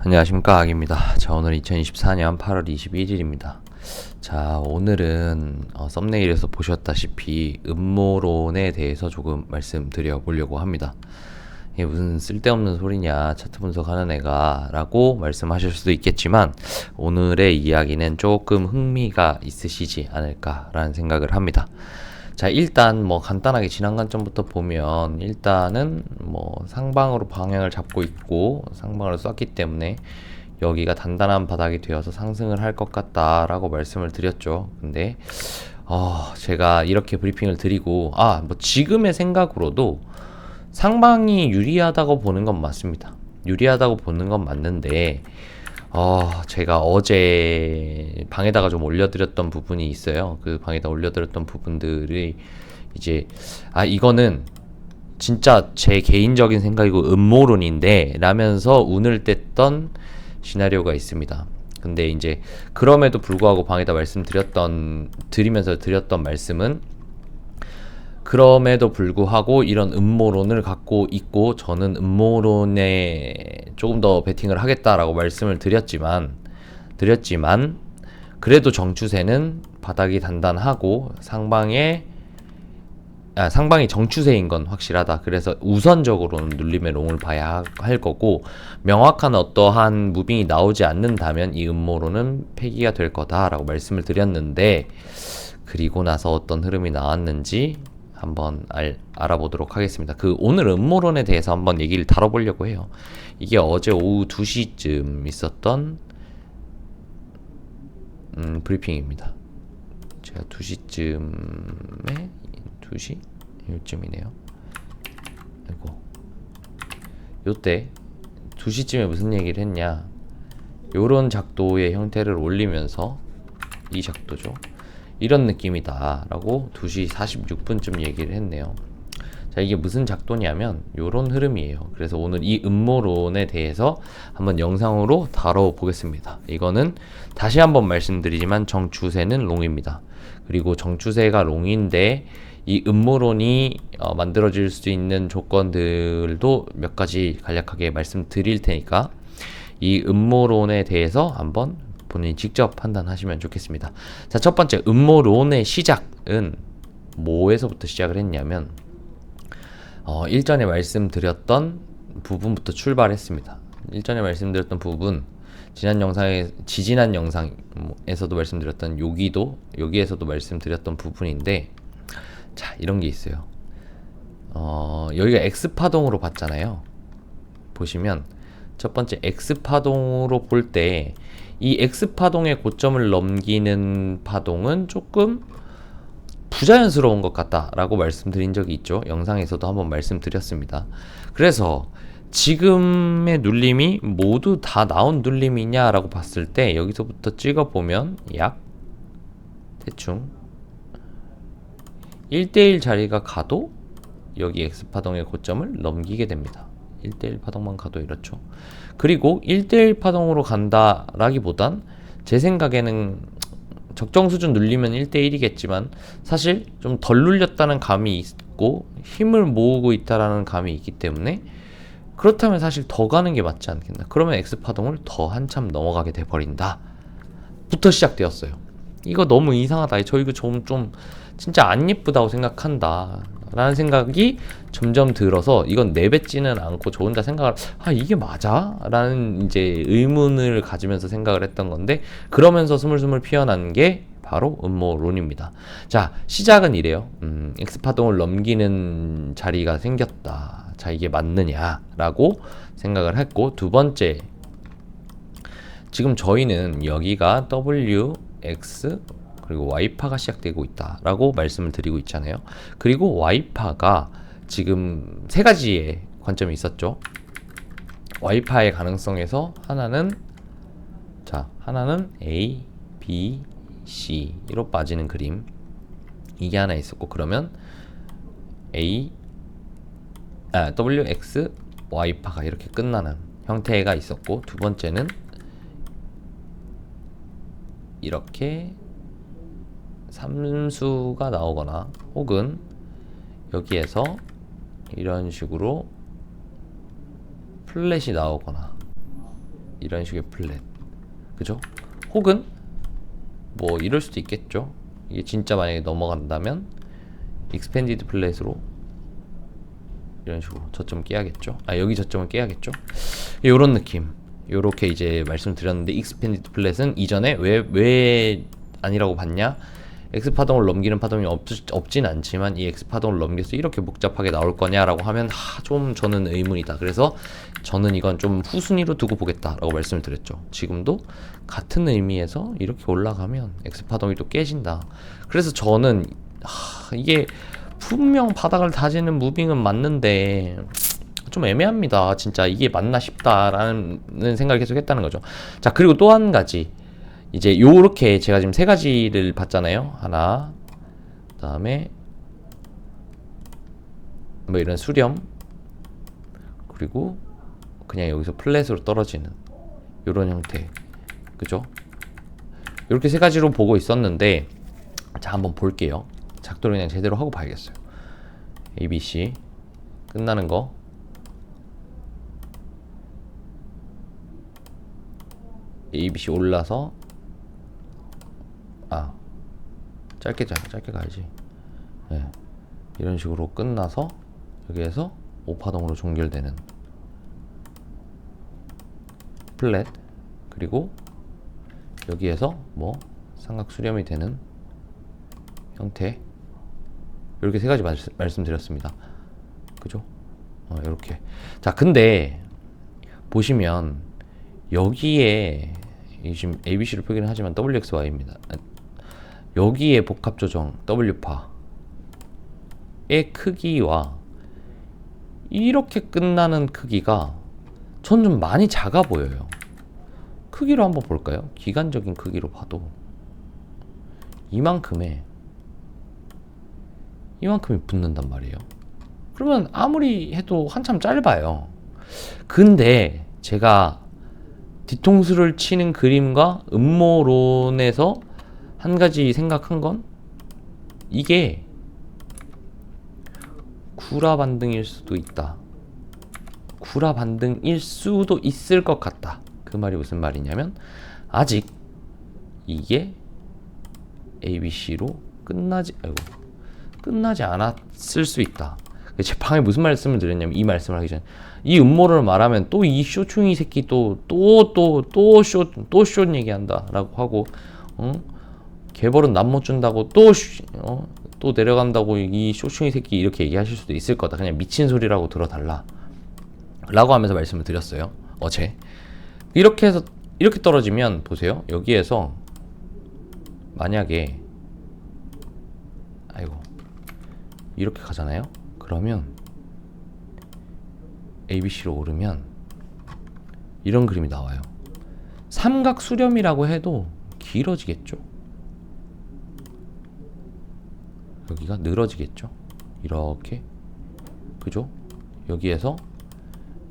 안녕하십니까 악입니다. 자 오늘 2024년 8월 21일입니다. 자 오늘은 어, 썸네일에서 보셨다시피 음모론에 대해서 조금 말씀드려 보려고 합니다. 이게 무슨 쓸데없는 소리냐 차트 분석하는 애가 라고 말씀하실 수도 있겠지만 오늘의 이야기는 조금 흥미가 있으시지 않을까 라는 생각을 합니다. 자, 일단 뭐 간단하게 지난 관점부터 보면 일단은 뭐 상방으로 방향을 잡고 있고 상방으로 쐈기 때문에 여기가 단단한 바닥이 되어서 상승을 할 것 같다라고 말씀을 드렸죠. 근데 어, 제가 이렇게 브리핑을 드리고 아, 뭐 지금의 생각으로도 상방이 유리하다고 보는 건 맞습니다. 유리하다고 보는 건 맞는데 어, 제가 어제 방에다가 좀 올려드렸던 부분이 있어요. 그 방에다 올려드렸던 부분들이 이제, 아, 이거는 진짜 제 개인적인 생각이고 음모론인데, 라면서 운을 뗐던 시나리오가 있습니다. 근데 이제, 그럼에도 불구하고 방에다 말씀드렸던, 드리면서 드렸던 말씀은, 그럼에도 불구하고 이런 음모론을 갖고 있고 저는 음모론에 조금 더 베팅을 하겠다라고 말씀을 드렸지만 드렸지만 그래도 정추세는 바닥이 단단하고 상방에 아, 상방이 정추세인 건 확실하다. 그래서 우선적으로는 눌림의 롱을 봐야 할 거고 명확한 어떠한 무빙이 나오지 않는다면 이 음모론은 폐기가 될 거다라고 말씀을 드렸는데 그리고 나서 어떤 흐름이 나왔는지 한번 알, 알아보도록 하겠습니다. 그 오늘 음모론에 대해서 한번 얘기를 다뤄보려고 해요. 이게 어제 오후 2시쯤 있었던 음, 브리핑입니다. 제가 2시쯤에 2시 요쯤이네요. 아이고 요때 2시쯤에 무슨 얘기를 했냐? 요런 작도의 형태를 올리면서 이 작도죠. 이런 느낌이다 라고 2시 46분쯤 얘기를 했네요. 자 이게 무슨 작도냐면 요런 흐름이에요. 그래서 오늘 이 음모론에 대해서 한번 영상으로 다뤄보겠습니다. 이거는 다시 한번 말씀드리지만 정추세는 롱입니다. 그리고 정추세가 롱인데 이 음모론이 어, 만들어질 수 있는 조건들도 몇 가지 간략하게 말씀드릴 테니까 이 음모론에 대해서 한번 본인이 직접 판단하시면 좋겠습니다. 자, 첫 번째 음모론의 시작은 뭐에서부터 시작을 했냐면 어, 일전에 말씀드렸던 부분부터 출발했습니다. 일전에 말씀드렸던 부분 지난 영상에 지지난 영상에서도 말씀드렸던 여기도 여기에서도 말씀드렸던 부분인데 자 이런 게 있어요. 어, 여기가 x 파동으로 봤잖아요. 보시면 첫 번째 x 파동으로 볼 때 이 X파동의 고점을 넘기는 파동은 조금 부자연스러운 것 같다라고 말씀드린 적이 있죠. 영상에서도 한번 말씀드렸습니다. 그래서 지금의 눌림이 모두 다 나온 눌림이냐라고 봤을 때 여기서부터 찍어보면 약 대충 1대1 자리가 가도 여기 X파동의 고점을 넘기게 됩니다. 1대1 파동만 가도 이렇죠. 그리고 1대1 파동으로 간다라기보단 제 생각에는 적정 수준 눌리면 1대1이겠지만 사실 좀 덜 눌렸다는 감이 있고 힘을 모으고 있다라는 감이 있기 때문에 그렇다면 사실 더 가는 게 맞지 않겠나. 그러면 X파동을 더 한참 넘어가게 돼버린다. 부터 시작되었어요. 이거 너무 이상하다. 저 이거 좀, 좀 진짜 안 예쁘다고 생각한다. 라는 생각이 점점 들어서 이건 내뱉지는 않고 저 혼자 생각을 아 이게 맞아? 라는 이제 의문을 가지면서 생각을 했던 건데 그러면서 스물스물 피어난 게 바로 음모론입니다. 자 시작은 이래요. 음, X파동을 넘기는 자리가 생겼다. 자 이게 맞느냐라고 생각을 했고 두 번째 지금 저희는 여기가 W, X, 그리고 와이파가 시작되고 있다라고 말씀을 드리고 있잖아요. 그리고 와이파가 지금 세 가지의 관점이 있었죠. 와이파의 가능성에서 하나는 자 하나는 A, B, C로 빠지는 그림 이게 하나 있었고 그러면 A, 아, W, X, Y파가 이렇게 끝나는 형태가 있었고 두 번째는 이렇게 삼수가 나오거나 혹은 여기에서 이런 식으로 플랫이 나오거나 이런 식의 플랫. 그죠? 혹은 뭐 이럴 수도 있겠죠. 이게 진짜 만약에 넘어간다면 익스펜디드 플랫으로 이런 식으로 저점 깨야겠죠. 아 여기 저점을 깨야겠죠. 요런 느낌. 요렇게 이제 말씀드렸는데 익스펜디드 플랫은 이전에 왜 왜 아니라고 봤냐 X 파동을 넘기는 파동이 없, 없진 않지만 이 X 파동을 넘겨서 이렇게 복잡하게 나올 거냐라고 하면 하, 좀 저는 의문이다. 그래서 저는 이건 좀 후순위로 두고 보겠다라고 말씀을 드렸죠. 지금도 같은 의미에서 이렇게 올라가면 X 파동이 또 깨진다. 그래서 저는 하, 이게 분명 바닥을 다지는 무빙은 맞는데 좀 애매합니다. 진짜 이게 맞나 싶다라는 생각을 계속 했다는 거죠. 자, 그리고 또 한 가지. 이제 요렇게 제가 지금 세 가지를 봤잖아요. 하나, 그 다음에 뭐 이런 수렴, 그리고 그냥 여기서 플랫으로 떨어지는 요런 형태, 그죠? 이렇게 세 가지로 보고 있었는데 자 한번 볼게요. 작도를 그냥 제대로 하고 봐야겠어요. ABC 끝나는 거 ABC 올라서 아 짧게 짜 짧게 가야지. 예. 이런 식으로 끝나서 여기에서 오파동으로 종결되는 플랫 그리고 여기에서 뭐 삼각 수렴이 되는 형태 이렇게 세 가지 말씀, 말씀드렸습니다. 그죠? 어, 이렇게. 자 근데 보시면 여기에 이 지금 ABC를 표기는 하지만 WXY입니다. 여기에 복합 조정 W파의 크기와 이렇게 끝나는 크기가 전 좀 많이 작아 보여요. 크기로 한번 볼까요? 기간적인 크기로 봐도 이만큼에 이만큼이 붙는단 말이에요. 그러면 아무리 해도 한참 짧아요. 근데 제가 뒤통수를 치는 그림과 음모론에서 한 가지 생각한 건 이게 구라 반등일 수도 있다. 구라 반등일 수도 있을 것 같다. 그 말이 무슨 말이냐면 아직 이게 ABC로 끝나지 아이고 끝나지 않았을 수 있다. 제 방에 무슨 말씀을 드렸냐면 이 말씀을 하기 전에 이 음모를 말하면 또 이 쇼충이 새끼 또 또 또 또쇼또쇼 얘기한다라고 하고 어? 개벌은 남 못 준다고 또 어? 또 내려간다고 이 쇼충이 새끼 이렇게 얘기하실 수도 있을 거다. 그냥 미친 소리라고 들어달라. 라고 하면서 말씀을 드렸어요. 어제. 이렇게 해서 이렇게 떨어지면 보세요. 여기에서 만약에 아이고 이렇게 가잖아요. 그러면 ABC로 오르면 이런 그림이 나와요. 삼각 수렴이라고 해도 길어지겠죠. 여기가 늘어지겠죠. 이렇게 그죠? 여기에서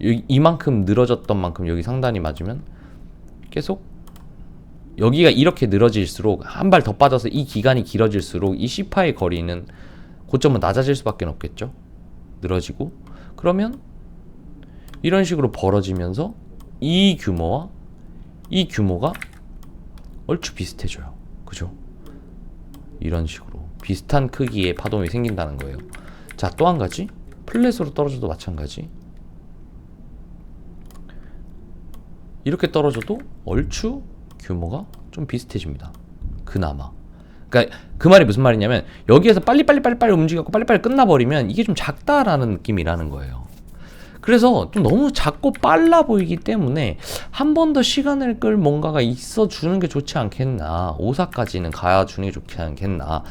이- 이만큼 늘어졌던 만큼 여기 상단이 맞으면 계속 여기가 이렇게 늘어질수록 한 발 더 빠져서 이 기간이 길어질수록 이 C파의 거리는 고점은 낮아질 수밖에 없겠죠. 늘어지고 그러면 이런 식으로 벌어지면서 이 규모와 이 규모가 얼추 비슷해져요. 그죠? 이런 식으로 비슷한 크기의 파동이 생긴다는 거예요. 자, 또 한 가지. 플랫으로 떨어져도 마찬가지. 이렇게 떨어져도 얼추 규모가 좀 비슷해집니다. 그나마. 그러니까 그 말이 무슨 말이냐면 여기에서 빨리빨리 빨리빨리 움직여고 빨리빨리 끝나버리면 이게 좀 작다라는 느낌이라는 거예요. 그래서 좀 너무 작고 빨라 보이기 때문에 한 번 더 시간을 끌 뭔가가 있어 주는 게 좋지 않겠나. 오사까지는 가야 주는 게 좋지 않겠나.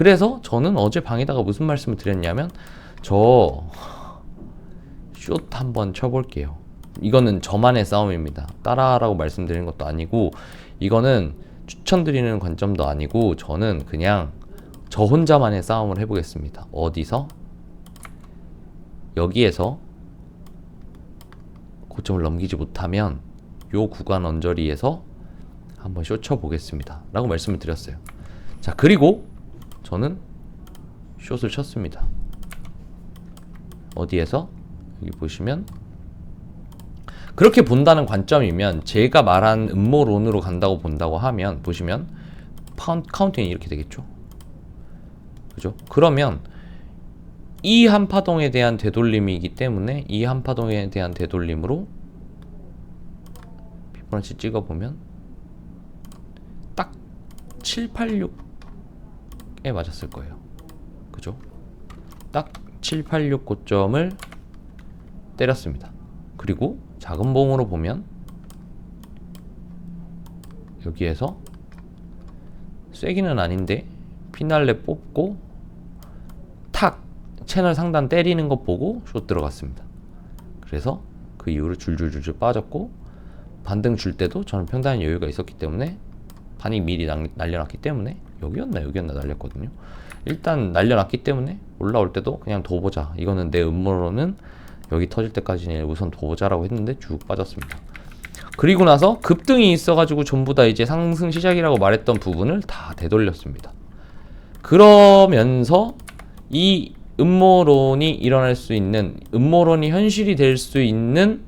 그래서 저는 어제 방에다가 무슨 말씀을 드렸냐면 저 숏 한번 쳐볼게요. 이거는 저만의 싸움입니다. 따라라고 말씀드리는 것도 아니고 이거는 추천드리는 관점도 아니고 저는 그냥 저 혼자만의 싸움을 해보겠습니다. 어디서? 여기에서 고점을 넘기지 못하면 요 구간 언저리에서 한번 쇼쳐 보겠습니다. 라고 말씀을 드렸어요. 자, 그리고 저는 숏을 쳤습니다. 어디에서? 여기 보시면 그렇게 본다는 관점이면 제가 말한 음모론으로 간다고 본다고 하면 보시면 파운, 카운팅이 이렇게 되겠죠. 그죠? 그러면 이 한파동에 대한 되돌림이기 때문에 이 한파동에 대한 되돌림으로 피보나치 찍어보면 딱 786 에 맞았을 거예요. 그죠? 딱 786 고점을 때렸습니다. 그리고 작은 봉으로 보면 여기에서 쐐기는 아닌데 피날레 뽑고 탁 채널 상단 때리는 거 보고 숏 들어갔습니다. 그래서 그 이후로 줄줄줄줄 빠졌고 반등 줄 때도 저는 평단의 여유가 있었기 때문에 반이 미리 날려놨기 때문에 여기였나 여기였나 날렸거든요. 일단 날려놨기 때문에 올라올 때도 그냥 둬보자. 이거는 내 음모로는 여기 터질 때까지는 우선 둬보자라고 했는데 쭉 빠졌습니다. 그리고 나서 급등이 있어가지고 전부 다 이제 상승 시작이라고 말했던 부분을 다 되돌렸습니다. 그러면서 이 음모론이 일어날 수 있는 음모론이 현실이 될 수 있는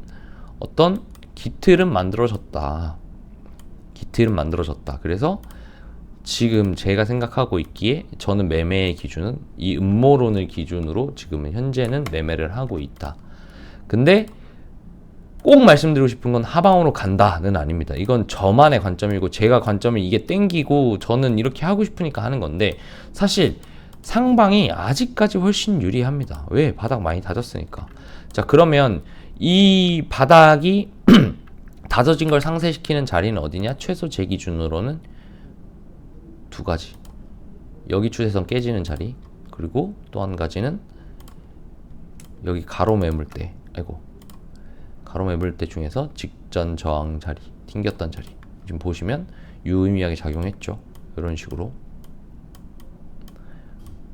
어떤 기틀은 만들어졌다. 기틀은 만들어졌다. 그래서 지금 제가 생각하고 있기에 저는 매매의 기준은 이 음모론을 기준으로 지금은 현재는 매매를 하고 있다. 근데 꼭 말씀드리고 싶은 건 하방으로 간다는 아닙니다. 이건 저만의 관점이고 제가 관점이 이게 땡기고 저는 이렇게 하고 싶으니까 하는 건데 사실 상방이 아직까지 훨씬 유리합니다. 왜? 바닥 많이 다졌으니까. 자, 그러면 이 바닥이 다져진 걸 상쇄시키는 자리는 어디냐? 최소 제 기준으로는 두 가지. 여기 추세선 깨지는 자리. 그리고 또 한 가지는 여기 가로 매물대. 아이고. 가로 매물대 중에서 직전 저항 자리. 튕겼던 자리. 지금 보시면 유의미하게 작용했죠. 이런 식으로.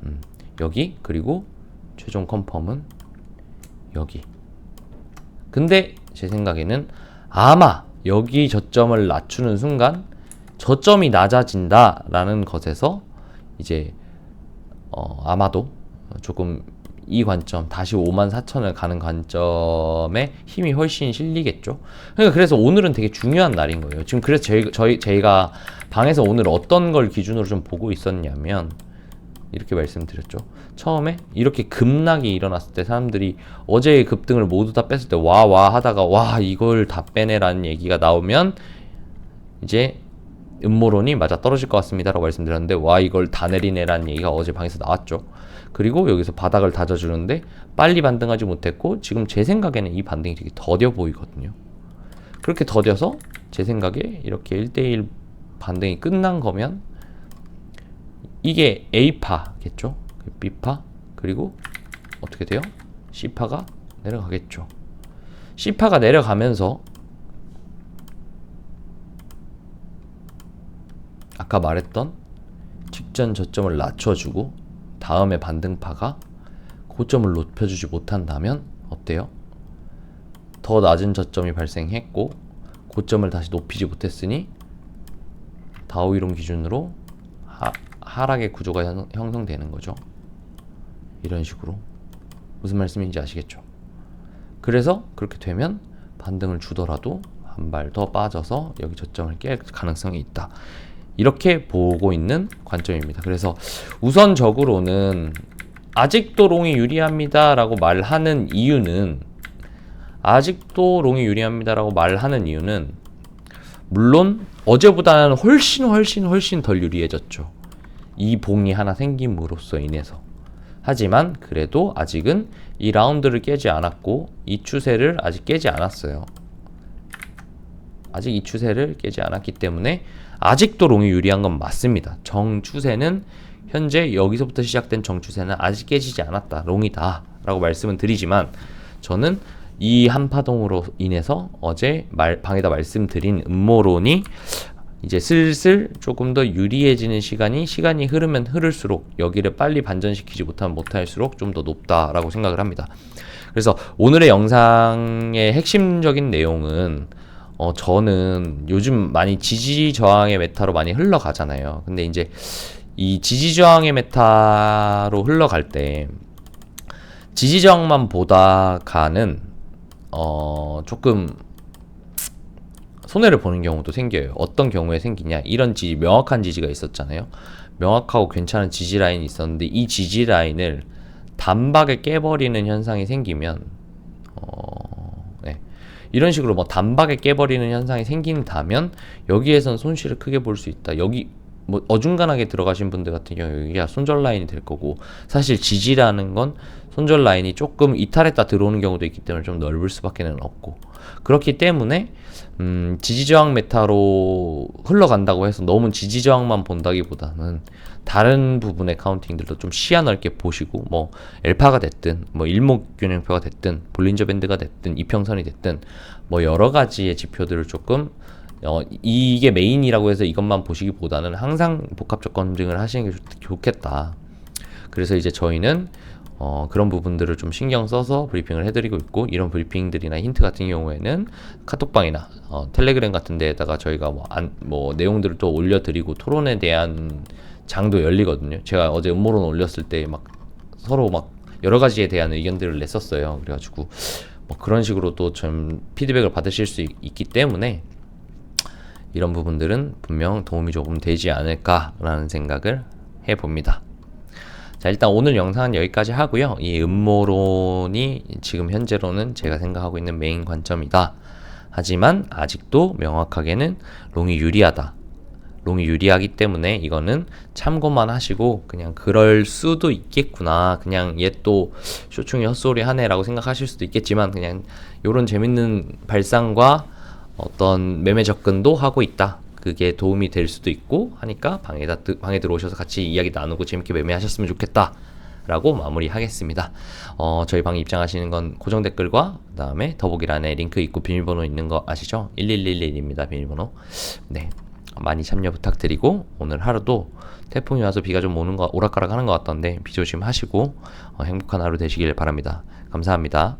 음, 여기 그리고 최종 컨펌은 여기. 근데 제 생각에는 아마 여기 저점을 낮추는 순간 저점이 낮아진다라는 것에서 이제 어, 아마도 조금 이 관점 다시 5만 4천을 가는 관점에 힘이 훨씬 실리겠죠. 그러니까 그래서 오늘은 되게 중요한 날인 거예요. 지금 그래서 저희 저희 저희가 방에서 오늘 어떤 걸 기준으로 좀 보고 있었냐면 이렇게 말씀드렸죠. 처음에 이렇게 급락이 일어났을 때 사람들이 어제의 급등을 모두 다 뺐을 때 와와 하다가 와 이걸 다 빼내라는 얘기가 나오면 이제 음모론이 맞아 떨어질 것 같습니다라고 말씀드렸는데 와 이걸 다 내리네라는 얘기가 어제 방에서 나왔죠. 그리고 여기서 바닥을 다져주는데 빨리 반등하지 못했고 지금 제 생각에는 이 반등이 되게 더뎌 보이거든요. 그렇게 더뎌서 제 생각에 이렇게 1대1 반등이 끝난 거면 이게 A파겠죠? B파 그리고 어떻게 돼요? C파가 내려가겠죠. C파가 내려가면서 아까 말했던 직전 저점을 낮춰주고 다음에 반등파가 고점을 높여주지 못한다면 어때요? 더 낮은 저점이 발생했고 고점을 다시 높이지 못했으니 다우이론 기준으로 하, 하락의 구조가 형, 형성되는 거죠. 이런 식으로 무슨 말씀인지 아시겠죠? 그래서 그렇게 되면 반등을 주더라도 한 발 더 빠져서 여기 저점을 깰 가능성이 있다. 이렇게 보고 있는 관점입니다. 그래서 우선적으로는 아직도 롱이 유리합니다라고 말하는 이유는 아직도 롱이 유리합니다라고 말하는 이유는 물론 어제보다는 훨씬 훨씬 훨씬 덜 유리해졌죠. 이 봉이 하나 생김으로써 인해서. 하지만 그래도 아직은 이 라운드를 깨지 않았고 이 추세를 아직 깨지 않았어요. 아직 이 추세를 깨지 않았기 때문에 아직도 롱이 유리한 건 맞습니다. 정 추세는 현재 여기서부터 시작된 정 추세는 아직 깨지지 않았다. 롱이다. 라고 말씀은 드리지만 저는 이 한파동으로 인해서 어제 말, 방에다 말씀드린 음모론이 이제 슬슬 조금 더 유리해지는 시간이 시간이 흐르면 흐를수록 여기를 빨리 반전시키지 못하면 못할수록 좀 더 높다라고 생각을 합니다. 그래서 오늘의 영상의 핵심적인 내용은 어, 저는 요즘 많이 지지 저항의 메타로 많이 흘러가잖아요. 근데 이제 이 지지 저항의 메타로 흘러갈 때 지지 저항만 보다가는 어, 조금 손해를 보는 경우도 생겨요. 어떤 경우에 생기냐? 이런 지지, 명확한 지지가 있었잖아요. 명확하고 괜찮은 지지 라인이 있었는데 이 지지 라인을 단박에 깨버리는 현상이 생기면 어, 네. 이런 식으로 뭐 단박에 깨버리는 현상이 생긴다면 여기에선 손실을 크게 볼 수 있다. 여기 뭐 어중간하게 들어가신 분들 같은 경우 여기가 손절 라인이 될 거고 사실 지지라는 건 손절 라인이 조금 이탈했다 들어오는 경우도 있기 때문에 좀 넓을 수밖에는 없고 그렇기 때문에 음, 지지저항 메타로 흘러간다고 해서 너무 지지저항만 본다기보다는 다른 부분의 카운팅들도 좀 시야 넓게 보시고 뭐 엘파가 됐든 뭐 일목균형표가 됐든 볼린저 밴드가 됐든 이평선이 됐든 뭐 여러 가지의 지표들을 조금 어, 이게 메인이라고 해서 이것만 보시기보다는 항상 복합적 검증을 하시는 게 좋, 좋겠다. 그래서 이제 저희는 어, 그런 부분들을 좀 신경 써서 브리핑을 해드리고 있고 이런 브리핑들이나 힌트 같은 경우에는 카톡방이나 어, 텔레그램 같은 데에다가 저희가 뭐, 안, 뭐 내용들을 또 올려드리고 토론에 대한 장도 열리거든요. 제가 어제 음모론 올렸을 때 막 서로 막 여러 가지에 대한 의견들을 냈었어요. 그래가지고 뭐 그런 식으로 또 좀 피드백을 받으실 수 있, 있기 때문에 이런 부분들은 분명 도움이 조금 되지 않을까라는 생각을 해봅니다. 자, 일단 오늘 영상은 여기까지 하고요. 이 음모론이 지금 현재로는 제가 생각하고 있는 메인 관점이다. 하지만 아직도 명확하게는 롱이 유리하다. 롱이 유리하기 때문에 이거는 참고만 하시고 그냥 그럴 수도 있겠구나. 그냥 얘 또 쇼충이 헛소리 하네라고 생각하실 수도 있겠지만 그냥 요런 재밌는 발상과 어떤 매매 접근도 하고 있다. 그게 도움이 될 수도 있고 하니까 방에 다 방에 들어오셔서 같이 이야기 나누고 재밌게 매매하셨으면 좋겠다. 라고 마무리하겠습니다. 어, 저희 방에 입장하시는 건 고정 댓글과 그다음에 더보기란에 링크 있고 비밀번호 있는 거 아시죠? 1111입니다. 비밀번호. 네. 많이 참여 부탁드리고 오늘 하루도 태풍이 와서 비가 좀 오는 거 오락가락 하는 것 같던데 비 조심하시고 어, 행복한 하루 되시길 바랍니다. 감사합니다.